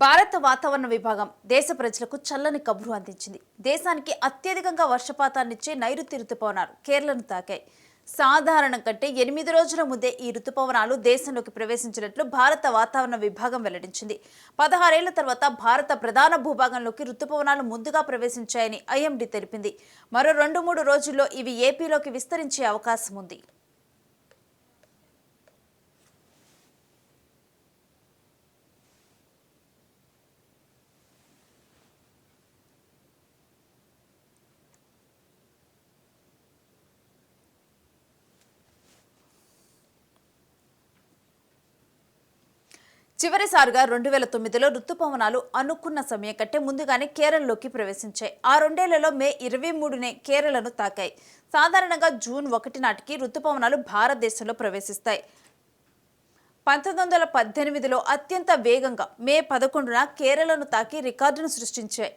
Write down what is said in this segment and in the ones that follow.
భారత వాతావరణ విభాగం దేశ ప్రజలకు చల్లని కబురు అందించింది. దేశానికి అత్యధికంగా వర్షపాతాన్నిచ్చే నైరుతి రుతుపవనాలు కేరళను తాకాయి. సాధారణం కంటే ఎనిమిది రోజుల ముందే ఈ రుతుపవనాలు దేశంలోకి ప్రవేశించినట్లు భారత వాతావరణ విభాగం వెల్లడించింది. పదహారేళ్ళ తర్వాత భారత ప్రధాన భూభాగంలోకి రుతుపవనాలు ముందుగా ప్రవేశించాయని ఐఎండీ తెలిపింది. మరో రెండు మూడు రోజుల్లో ఇవి ఏపీలోకి విస్తరించే అవకాశం ఉంది. చివరిసారిగా రెండు వేల తొమ్మిదిలో రుతుపవనాలు అనుకున్న సమయం కంటే ముందుగానే కేరళలోకి ప్రవేశించాయి. ఆ రెండేళ్ళలో మే ఇరవై మూడునే కేరళను తాకాయి. సాధారణంగా జూన్ ఒకటి నాటికి రుతుపవనాలు భారతదేశంలో ప్రవేశిస్తాయి. పంతొమ్మిది వందల పద్దెనిమిదిలో అత్యంత వేగంగా మే పదకొండున కేరళను తాకి రికార్డును సృష్టించాయి.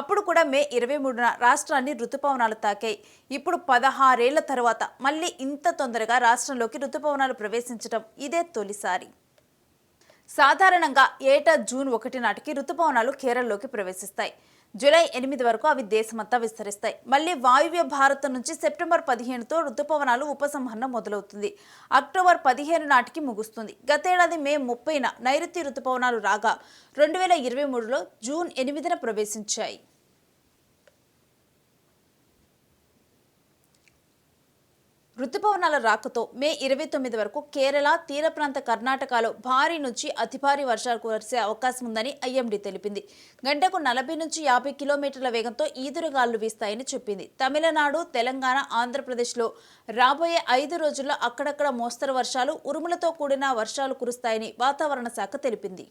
అప్పుడు కూడా మే ఇరవై మూడున రాష్ట్రాన్ని రుతుపవనాలు తాకాయి. ఇప్పుడు పదహారేళ్ళ తర్వాత మళ్ళీ ఇంత తొందరగా రాష్ట్రంలోకి రుతుపవనాలు ప్రవేశించడం ఇదే తొలిసారి. సాధారణంగా ఏటా జూన్ ఒకటి నాటికి రుతుపవనాలు కేరళలోకి ప్రవేశిస్తాయి. జూలై ఎనిమిది వరకు అవి దేశమంతా విస్తరిస్తాయి. మళ్ళీ వాయువ్య భారత్ నుంచి సెప్టెంబర్ పదిహేనుతో రుతుపవనాలు ఉపసంహరణ మొదలవుతుంది. అక్టోబర్ పదిహేను నాటికి ముగుస్తుంది. గతేడాది మే ముప్పైన నైరుతి రుతుపవనాలు రాగా రెండు వేల ఇరవై మూడులో జూన్ ఎనిమిదిన ప్రవేశించాయి. రుతుపవనాల రాకతో మే ఇరవై తొమ్మిది వరకు కేరళ తీర ప్రాంత కర్ణాటకలో భారీ నుంచి అతి భారీ వర్షాలు కురిసే అవకాశం ఉందని ఐఎండీ తెలిపింది. గంటకు నలభై నుంచి యాభై కిలోమీటర్ల వేగంతో ఈదురుగాలు వీస్తాయని చెప్పింది. తమిళనాడు తెలంగాణ ఆంధ్రప్రదేశ్లో రాబోయే ఐదు రోజుల్లో అక్కడక్కడ మోస్తరు వర్షాలు ఉరుములతో కూడిన వర్షాలు కురుస్తాయని వాతావరణ శాఖ తెలిపింది.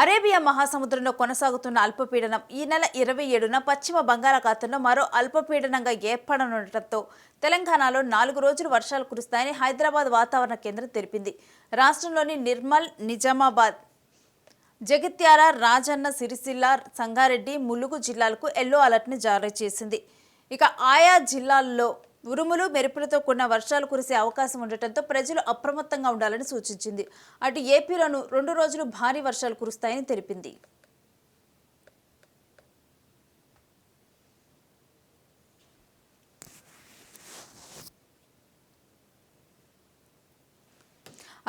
అరేబియా మహాసముద్రంలో కొనసాగుతున్న అల్పపీడనం ఈ నెల ఇరవై ఏడున పశ్చిమ బంగాళాఖాతంలో మరో అల్పపీడనంగా ఏర్పడనుండటంతో తెలంగాణలో నాలుగు రోజులు వర్షాలు కురుస్తాయని హైదరాబాద్ వాతావరణ కేంద్రం తెలిపింది. రాష్ట్రంలోని నిర్మల్ నిజామాబాద్ జగిత్యాల రాజన్న సిరిసిల్ల సంగారెడ్డి ములుగు జిల్లాలకు ఎల్లో అలర్ట్ని జారీ చేసింది. ఇక ఆయా జిల్లాల్లో ఉరుములు మెరుపులతో కూడిన వర్షాలు కురిసే అవకాశం ఉండటంతో ప్రజలు అప్రమత్తంగా ఉండాలని సూచించింది. అటు ఏపీలోనూ రెండు రోజులు భారీ వర్షాలు కురుస్తాయని తెలిపింది.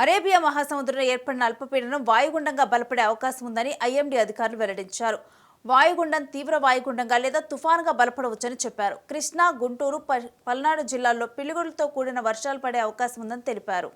అరేబియా మహాసముద్రంలో ఏర్పడిన అల్పపీడనం వాయుగుండంగా బలపడే అవకాశం ఉందని ఐఎండీ అధికారులు వెల్లడించారు. వాయుగుండం తీవ్ర వాయుగుండంగా లేదా తుఫానుగా బలపడవచ్చని చెప్పారు. కృష్ణా గుంటూరు పల్నాడు జిల్లాల్లో పిలుగులతో కూడిన వర్షాలు పడే అవకాశం ఉందని తెలిపారు.